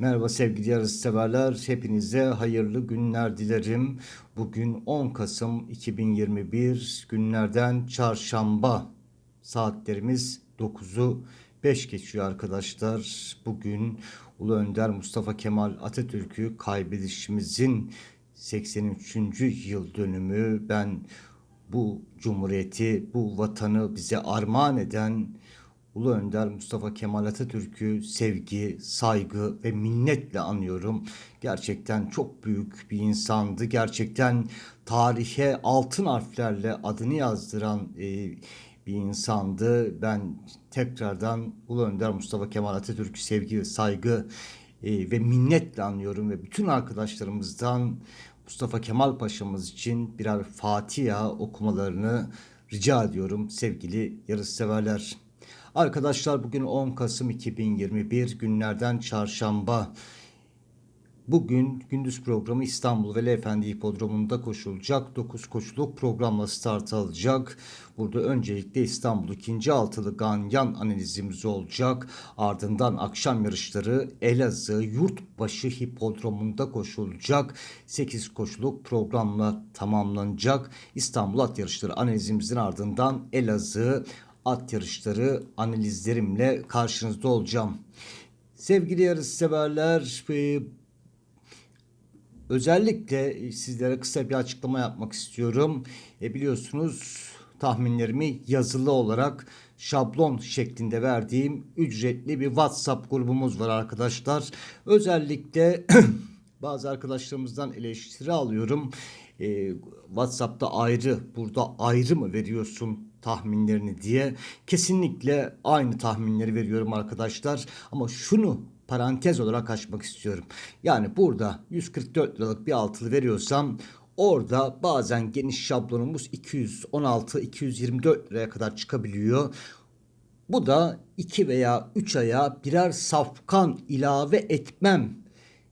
Merhaba sevgili yarış severler. Hepinize hayırlı günler dilerim. Bugün 10 Kasım 2021 günlerden çarşamba. Saatlerimiz 9'u 5 geçiyor arkadaşlar. Bugün Ulu Önder Mustafa Kemal Atatürk'ü kaybedişimizin 83. yıl dönümü. Ben bu cumhuriyeti, bu vatanı bize armağan eden Ulu Önder Mustafa Kemal Atatürk'ü sevgi, saygı ve minnetle anıyorum. Gerçekten çok büyük bir insandı. Gerçekten tarihe altın harflerle adını yazdıran e, bir insandı. Ben tekrardan Ulu Önder Mustafa Kemal Atatürk'ü sevgi, saygı e, ve minnetle anıyorum ve bütün arkadaşlarımızdan Mustafa Kemal Paşa'mız için birer Fatiha okumalarını rica ediyorum sevgili yarışseverler. Arkadaşlar bugün 10 Kasım 2021 günlerden çarşamba. Bugün gündüz programı İstanbul Veli Efendi Hipodromu'nda koşulacak. 9 koşuluk programla start alacak. Burada öncelikle İstanbul 2. altılı ganyan analizimiz olacak. Ardından akşam yarışları Elazığ Yurtbaşı Hipodromu'nda koşulacak. 8 koşuluk programla tamamlanacak. İstanbul at yarışları analizimizin ardından Elazığ at yarışları analizlerimle karşınızda olacağım. Sevgili yarış severler, e, özellikle sizlere kısa bir açıklama yapmak istiyorum. E, biliyorsunuz tahminlerimi yazılı olarak şablon şeklinde verdiğim ücretli bir WhatsApp grubumuz var arkadaşlar. Özellikle bazı arkadaşlarımızdan eleştiri alıyorum. Ee, WhatsApp'ta ayrı, burada ayrı mı veriyorsun tahminlerini diye. Kesinlikle aynı tahminleri veriyorum arkadaşlar. Ama şunu parantez olarak açmak istiyorum. Yani burada 144 liralık bir altılı veriyorsam Orada bazen geniş şablonumuz 216-224 liraya kadar çıkabiliyor. Bu da 2 veya 3 aya birer safkan ilave etmem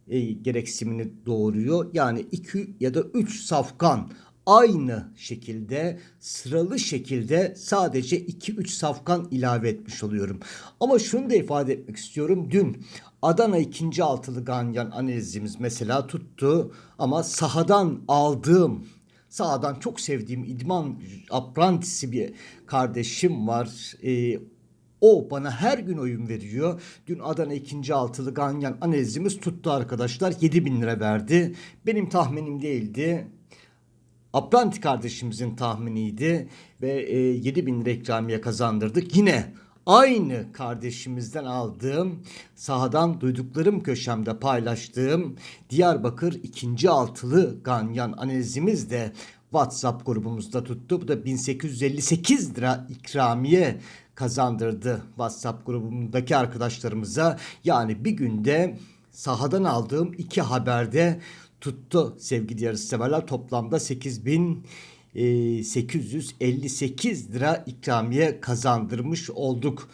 e, gereksinimini doğuruyor. Yani 2 ya da 3 safkan aynı şekilde sıralı şekilde sadece 2-3 safkan ilave etmiş oluyorum. Ama şunu da ifade etmek istiyorum. Dün Adana ikinci altılı ganyan analizimiz mesela tuttu ama sahadan aldığım sahadan çok sevdiğim idman aprantisi bir kardeşim var. Ee, o bana her gün oyun veriyor. Dün Adana ikinci altılı ganyan analizimiz tuttu arkadaşlar. 7 bin lira verdi. Benim tahminim değildi. Apranti kardeşimizin tahminiydi ve e, 7 bin lira ikramiye kazandırdık. Yine aynı kardeşimizden aldığım sahadan duyduklarım köşemde paylaştığım Diyarbakır ikinci altılı ganyan analizimiz de WhatsApp grubumuzda tuttu. Bu da 1858 lira ikramiye kazandırdı WhatsApp grubumdaki arkadaşlarımıza. Yani bir günde sahadan aldığım iki haberde tuttu sevgili yarışseverler. Toplamda 8858 lira ikramiye kazandırmış olduk.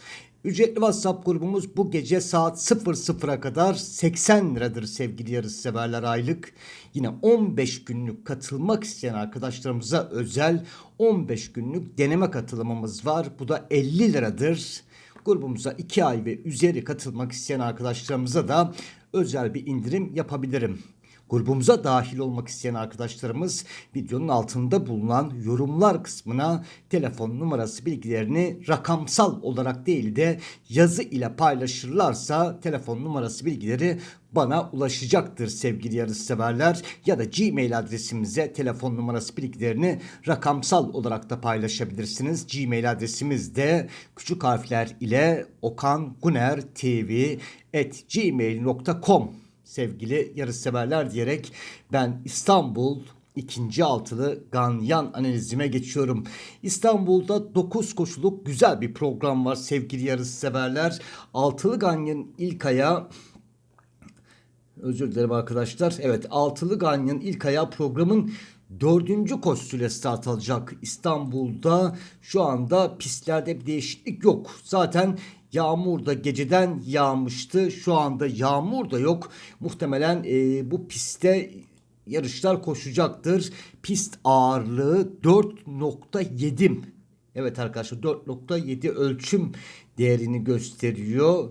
Ücretli WhatsApp grubumuz bu gece saat 00'a kadar 80 liradır sevgili yarışseverler aylık. Yine 15 günlük katılmak isteyen arkadaşlarımıza özel 15 günlük deneme katılımımız var. Bu da 50 liradır. Grubumuza 2 ay ve üzeri katılmak isteyen arkadaşlarımıza da özel bir indirim yapabilirim. Grubumuza dahil olmak isteyen arkadaşlarımız videonun altında bulunan yorumlar kısmına telefon numarası bilgilerini rakamsal olarak değil de yazı ile paylaşırlarsa telefon numarası bilgileri bana ulaşacaktır sevgili yarışseverler ya da Gmail adresimize telefon numarası bilgilerini rakamsal olarak da paylaşabilirsiniz. Gmail adresimiz de küçük harfler ile okanguner.tv@gmail.com sevgili yarışseverler diyerek ben İstanbul ikinci altılı Ganyan analizime geçiyorum. İstanbul'da 9 koşuluk güzel bir program var sevgili yarışseverler. Altılı Ganyan ilk aya özür dilerim arkadaşlar. Evet altılı Ganyan ilk ayağı programın dördüncü koşusuyla start alacak İstanbul'da. Şu anda pistlerde bir değişiklik yok. Zaten Yağmur da geceden yağmıştı. Şu anda yağmur da yok. Muhtemelen e, bu pistte yarışlar koşacaktır. Pist ağırlığı 4.7. Evet arkadaşlar 4.7 ölçüm değerini gösteriyor.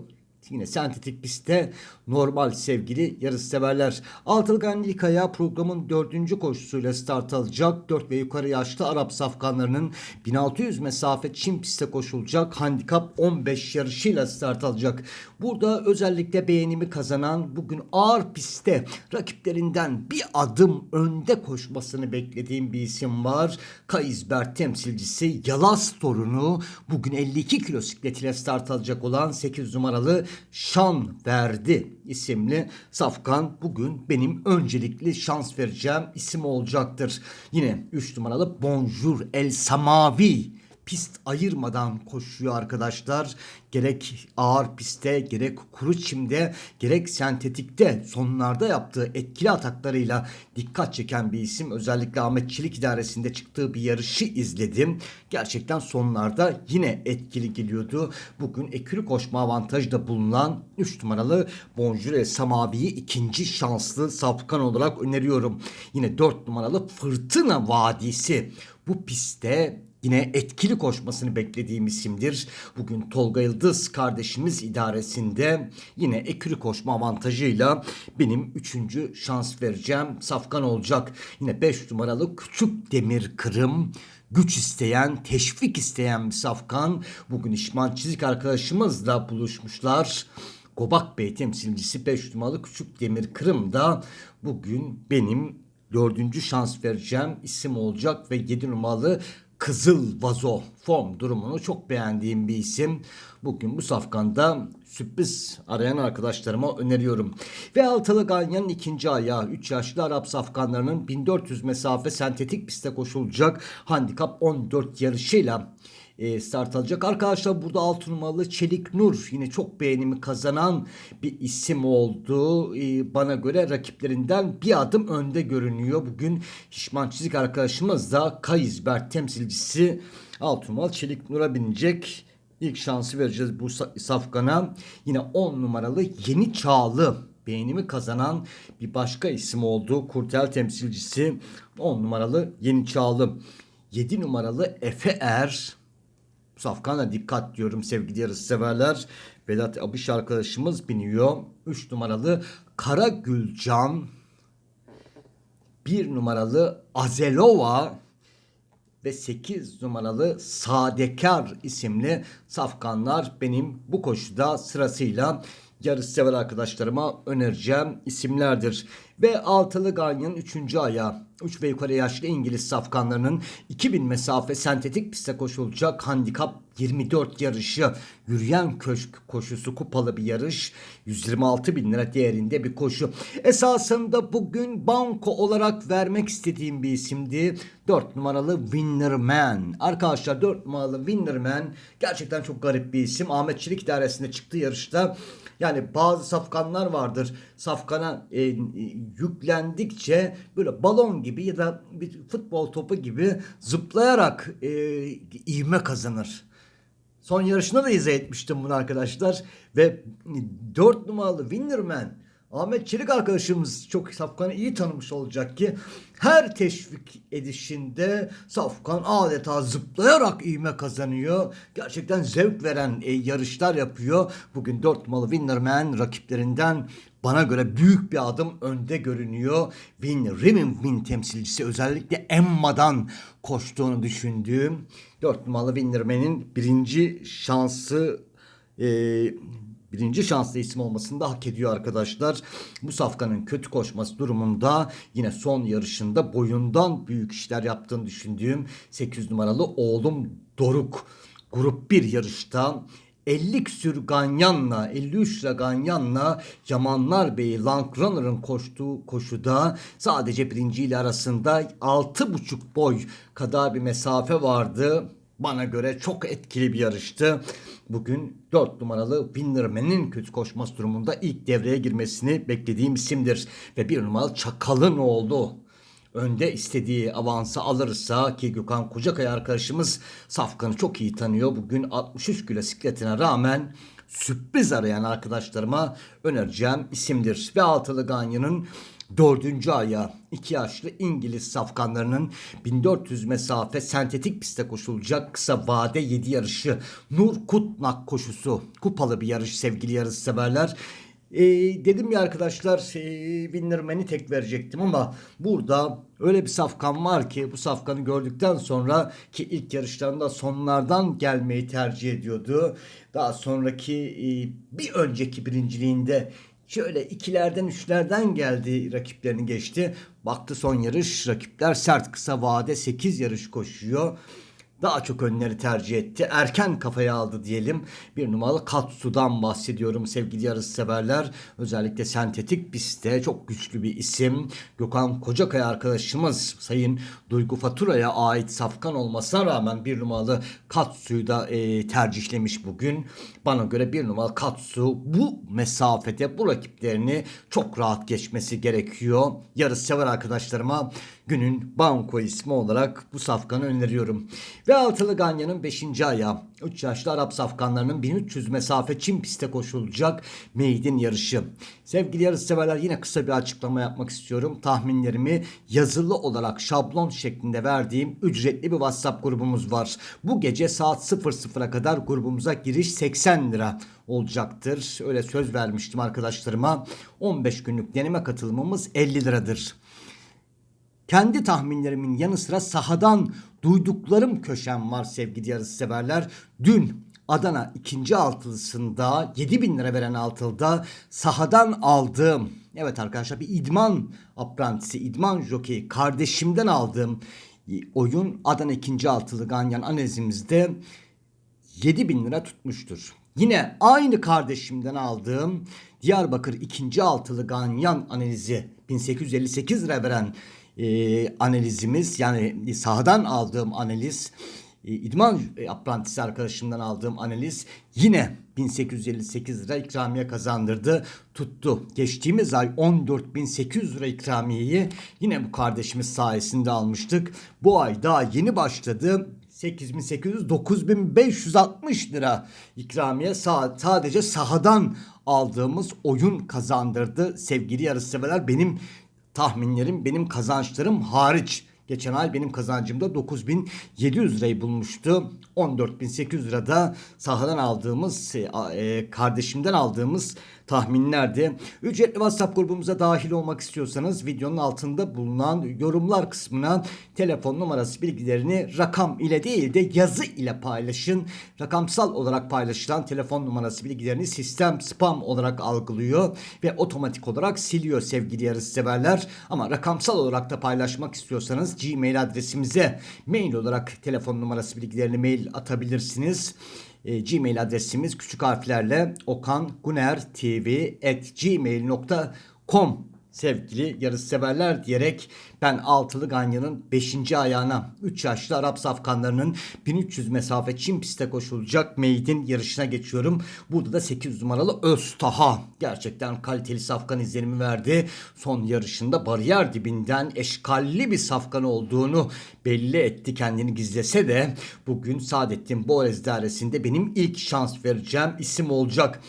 Yine sentetik pistte normal sevgili yarışseverler. Altılı Ganli ilk programın dördüncü koşusuyla start alacak. 4 ve yukarı yaşlı Arap safkanlarının 1600 mesafe Çin pistte koşulacak. Handikap 15 yarışıyla start alacak. Burada özellikle beğenimi kazanan bugün ağır pistte rakiplerinden bir adım önde koşmasını beklediğim bir isim var. Kaizber temsilcisi Yalas torunu bugün 52 kilo sikletiyle start alacak olan 8 numaralı Şan Verdi isimli safkan bugün benim öncelikli şans vereceğim isim olacaktır. Yine 3 numaralı Bonjour El Samavi pist ayırmadan koşuyor arkadaşlar. Gerek ağır pistte, gerek kuru çimde, gerek sentetikte sonlarda yaptığı etkili ataklarıyla dikkat çeken bir isim. Özellikle Ahmet Çelik idaresinde çıktığı bir yarışı izledim. Gerçekten sonlarda yine etkili geliyordu. Bugün ekürü koşma avantajı da bulunan 3 numaralı Bonjure Samavi'yi ikinci şanslı safkan olarak öneriyorum. Yine 4 numaralı Fırtına Vadisi. Bu pistte Yine etkili koşmasını beklediğim isimdir. Bugün Tolga Yıldız kardeşimiz idaresinde yine ekürü koşma avantajıyla benim üçüncü şans vereceğim safkan olacak. Yine 5 numaralı Küçük Demir Kırım güç isteyen, teşvik isteyen bir safkan. Bugün İşman Çizik arkadaşımızla buluşmuşlar. Gobak Bey temsilcisi 5 numaralı Küçük Demir Kırım da bugün benim dördüncü şans vereceğim isim olacak ve 7 numaralı Kızıl Vazo form durumunu çok beğendiğim bir isim. Bugün bu safkanda sürpriz arayan arkadaşlarıma öneriyorum. Ve Altılı Ganyan'ın ikinci ayağı 3 yaşlı Arap safkanlarının 1400 mesafe sentetik pistte koşulacak handikap 14 yarışıyla e, start alacak. Arkadaşlar burada 6 numaralı Çelik Nur yine çok beğenimi kazanan bir isim oldu. E, bana göre rakiplerinden bir adım önde görünüyor. Bugün Hişman Çizik arkadaşımız da Kayizbert temsilcisi 6 numaralı Çelik Nur'a binecek. İlk şansı vereceğiz bu safkana. Yine 10 numaralı Yeni Çağlı beğenimi kazanan bir başka isim oldu. Kurtel temsilcisi 10 numaralı Yeni Çağlı. 7 numaralı Efe Er Safkan'a dikkat diyorum sevgili yarış severler. Vedat Abış arkadaşımız biniyor. 3 numaralı Kara Gülcan. 1 numaralı Azelova ve 8 numaralı Sadekar isimli safkanlar benim bu koşuda sırasıyla yarış sever arkadaşlarıma önereceğim isimlerdir. Ve altılı ganyanın 3. ayağı 3 ve yukarı yaşlı İngiliz safkanlarının 2000 mesafe sentetik piste koşulacak handikap 24 yarışı yürüyen köşk koşusu kupalı bir yarış 126 bin lira değerinde bir koşu esasında bugün banko olarak vermek istediğim bir isimdi 4 numaralı Winnerman arkadaşlar 4 numaralı Winnerman gerçekten çok garip bir isim Ahmet Çelik idaresinde çıktığı yarışta yani bazı safkanlar vardır. Safkana e, yüklendikçe böyle balon gibi ya da bir futbol topu gibi zıplayarak e, ivme kazanır. Son yarışında da izah etmiştim bunu arkadaşlar. Ve 4 numaralı Winnerman Ahmet Çelik arkadaşımız çok Safkan'ı iyi tanımış olacak ki her teşvik edişinde Safkan adeta zıplayarak ivme kazanıyor. Gerçekten zevk veren e, yarışlar yapıyor. Bugün 4 numaralı Winnerman rakiplerinden bana göre büyük bir adım önde görünüyor. Win Rimin Win temsilcisi özellikle Emma'dan koştuğunu düşündüğüm 4 numaralı Winnerman'in birinci şansı e, birinci şanslı isim olmasını da hak ediyor arkadaşlar. Bu safkanın kötü koşması durumunda yine son yarışında boyundan büyük işler yaptığını düşündüğüm 8 numaralı oğlum Doruk grup 1 yarışta 50 küsür Ganyan'la 53 lira Ganyan'la Yamanlar Bey'i Langrunner'ın koştuğu koşuda sadece birinci ile arasında 6,5 boy kadar bir mesafe vardı. Bana göre çok etkili bir yarıştı. Bugün 4 numaralı Winnerman'in kötü koşması durumunda ilk devreye girmesini beklediğim isimdir. Ve bir numaralı Çakal'ın oldu önde istediği avansı alırsa ki Gökhan Kocakaya arkadaşımız Safkan'ı çok iyi tanıyor. Bugün 63 kilo sikletine rağmen sürpriz arayan arkadaşlarıma önereceğim isimdir. Ve Altılı Ganyan'ın dördüncü aya iki yaşlı İngiliz safkanlarının 1400 mesafe sentetik piste koşulacak kısa vade 7 yarışı Nur Kutnak koşusu kupalı bir yarış sevgili yarış severler. Ee, dedim ya arkadaşlar e, Winnerman'i tek verecektim ama burada öyle bir safkan var ki bu safkanı gördükten sonra ki ilk yarışlarında sonlardan gelmeyi tercih ediyordu. Daha sonraki e, bir önceki birinciliğinde Şöyle ikilerden üçlerden geldi rakiplerini geçti. Baktı son yarış rakipler sert kısa vade 8 yarış koşuyor. Daha çok önleri tercih etti. Erken kafaya aldı diyelim. Bir numaralı Katsu'dan bahsediyorum sevgili yarış severler. Özellikle sentetik pistte çok güçlü bir isim. Gökhan Kocakaya arkadaşımız Sayın Duygu Fatura'ya ait safkan olmasına rağmen bir numaralı Katsu'yu da e, tercihlemiş bugün. Bana göre bir numaralı Katsu bu mesafede bu rakiplerini çok rahat geçmesi gerekiyor. Yarış sever arkadaşlarıma günün banko ismi olarak bu safkanı öneriyorum. Ve altılı Ganya'nın 5. ayağı 3 yaşlı Arap safkanlarının 1300 mesafe Çin pistte koşulacak meydin yarışı. Sevgili yarış severler yine kısa bir açıklama yapmak istiyorum. Tahminlerimi yazılı olarak şablon şeklinde verdiğim ücretli bir WhatsApp grubumuz var. Bu gece saat 00'a kadar grubumuza giriş 80 lira olacaktır. Öyle söz vermiştim arkadaşlarıma. 15 günlük deneme katılımımız 50 liradır. Kendi tahminlerimin yanı sıra sahadan duyduklarım köşem var sevgili yarısı severler. Dün Adana ikinci altılısında 7 bin lira veren altılda sahadan aldığım evet arkadaşlar bir idman aprantisi idman jockey kardeşimden aldığım oyun Adana ikinci altılı ganyan analizimizde 7 bin lira tutmuştur. Yine aynı kardeşimden aldığım Diyarbakır ikinci altılı ganyan analizi 1858 lira veren e, analizimiz yani sahadan aldığım analiz e, idman e, aprantisi arkadaşımdan aldığım analiz yine 1858 lira ikramiye kazandırdı. Tuttu. Geçtiğimiz ay 14.800 lira ikramiyeyi yine bu kardeşimiz sayesinde almıştık. Bu ay daha yeni başladı. 8800 9560 lira ikramiye sadece sahadan aldığımız oyun kazandırdı sevgili yarışseverler. Benim tahminlerim, benim kazançlarım hariç. Geçen ay benim kazancımda 9700 lirayı bulmuştu. 14800 lirada sahadan aldığımız, e, kardeşimden aldığımız tahminlerdi. Ücretli WhatsApp grubumuza dahil olmak istiyorsanız videonun altında bulunan yorumlar kısmına telefon numarası bilgilerini rakam ile değil de yazı ile paylaşın. Rakamsal olarak paylaşılan telefon numarası bilgilerini sistem spam olarak algılıyor ve otomatik olarak siliyor sevgili yarış severler. Ama rakamsal olarak da paylaşmak istiyorsanız Gmail adresimize mail olarak telefon numarası bilgilerini mail atabilirsiniz. E, Gmail adresimiz küçük harflerle okangunertv@gmail.com sevgili yarış severler diyerek ben altılı Ganya'nın 5. ayağına 3 yaşlı Arap safkanlarının 1300 mesafe Çin pistte koşulacak meydin yarışına geçiyorum. Burada da 8 numaralı Öztaha gerçekten kaliteli safkan izlenimi verdi. Son yarışında bariyer dibinden eşkalli bir safkan olduğunu belli etti kendini gizlese de bugün Saadettin Boğaz dairesinde benim ilk şans vereceğim isim olacak.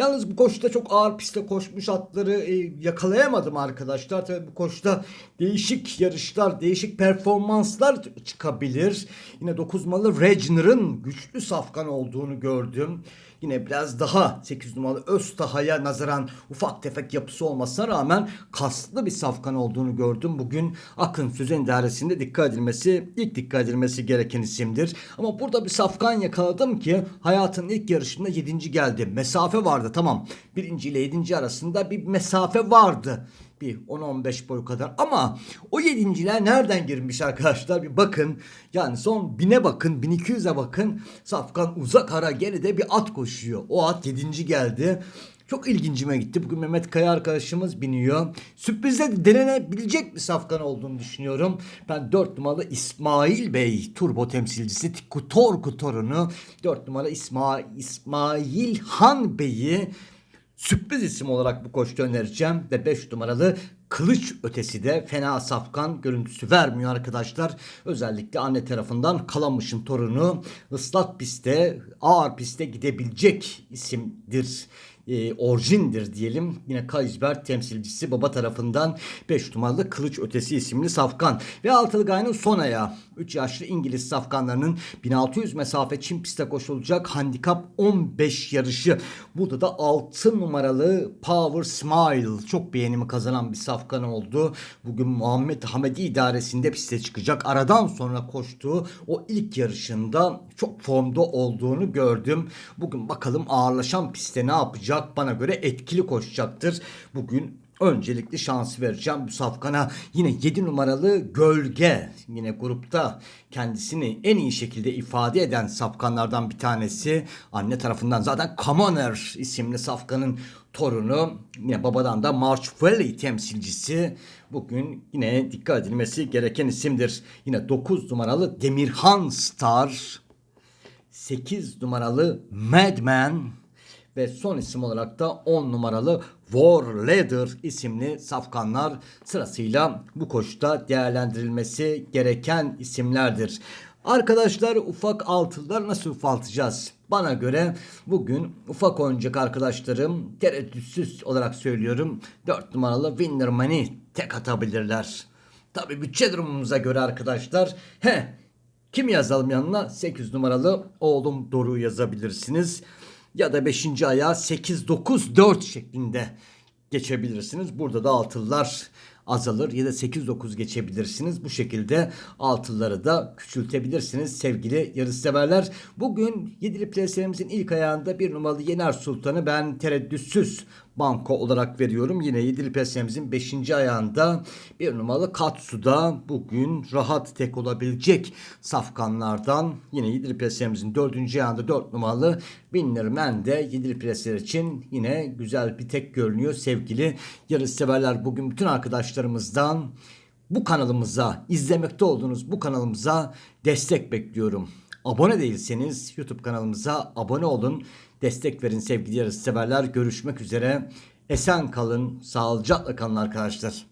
Yalnız bu koşuda çok ağır pistte koşmuş atları e, yakalayamadım arkadaşlar. Tabii bu koşuda değişik yarışlar, değişik performanslar çıkabilir. Yine 9 numaralı Regner'ın güçlü safkan olduğunu gördüm. Yine biraz daha 8 numaralı Öztaha'ya nazaran ufak tefek yapısı olmasına rağmen kaslı bir safkan olduğunu gördüm. Bugün Akın Sözen dairesinde dikkat edilmesi, ilk dikkat edilmesi gereken isimdir. Ama burada bir safkan yakaladım ki hayatın ilk yarışında 7. geldi. Mesafe vardı tamam. Birinci ile 7. arasında bir mesafe vardı bir 10-15 boy kadar ama o yedinciler nereden girmiş arkadaşlar bir bakın yani son bine bakın 1200'e bakın Safkan uzak ara geride bir at koşuyor o at yedinci geldi çok ilgincime gitti. Bugün Mehmet Kaya arkadaşımız biniyor. Sürprizde denenebilecek bir safkan olduğunu düşünüyorum. Ben 4 numaralı İsmail Bey turbo temsilcisi Kutor torunu 4 numaralı İsmail, İsmail Han Bey'i sürpriz isim olarak bu koştu önereceğim. Ve 5 numaralı kılıç ötesi de fena safkan görüntüsü vermiyor arkadaşlar. Özellikle anne tarafından Kalamış'ın torunu ıslak pistte ağır pistte gidebilecek isimdir e, orijindir diyelim. Yine Kaysberg temsilcisi baba tarafından 5 numaralı Kılıç Ötesi isimli safkan. Ve altılı gayenin son ayağı. 3 yaşlı İngiliz safkanlarının 1600 mesafe çim pistte koşulacak handikap 15 yarışı. Burada da 6 numaralı Power Smile çok beğenimi kazanan bir safkan oldu. Bugün Muhammed Hamedi idaresinde piste çıkacak. Aradan sonra koştuğu o ilk yarışında çok formda olduğunu gördüm. Bugün bakalım ağırlaşan pistte ne yapacak? Bana göre etkili koşacaktır. Bugün öncelikli şans vereceğim bu safkana. Yine 7 numaralı Gölge. Yine grupta kendisini en iyi şekilde ifade eden safkanlardan bir tanesi. Anne tarafından zaten Commoner isimli safkanın torunu. Yine babadan da March Valley temsilcisi. Bugün yine dikkat edilmesi gereken isimdir. Yine 9 numaralı Demirhan Star. 8 numaralı Madman ve son isim olarak da 10 numaralı War Leader isimli safkanlar sırasıyla bu koşuda değerlendirilmesi gereken isimlerdir. Arkadaşlar ufak altılılar nasıl ufaltacağız? Bana göre bugün ufak oynayacak arkadaşlarım tereddütsüz olarak söylüyorum 4 numaralı Winner tek atabilirler. Tabi bütçe durumumuza göre arkadaşlar he kim yazalım yanına? 8 numaralı oğlum Doru yazabilirsiniz. Ya da 5. ayağı 8-9-4 şeklinde geçebilirsiniz. Burada da altılılar azalır ya da 8-9 geçebilirsiniz. Bu şekilde altılıları da küçültebilirsiniz sevgili yarışseverler. Bugün yedili plaselerimizin ilk ayağında bir numaralı Yener Sultan'ı ben tereddütsüz banko olarak veriyorum. Yine yedili plaselerimizin 5. ayağında bir numaralı Katsu'da bugün rahat tek olabilecek safkanlardan. Yine yedili plaselerimizin 4. ayağında 4 numaralı Binlermen de yedili plaseler için yine güzel bir tek görünüyor sevgili yarışseverler. Bugün bütün arkadaşlarımızdan bu kanalımıza, izlemekte olduğunuz bu kanalımıza destek bekliyorum. Abone değilseniz YouTube kanalımıza abone olun. Destek verin sevgili yarışseverler. Görüşmek üzere. Esen kalın, sağlıcakla kalın arkadaşlar.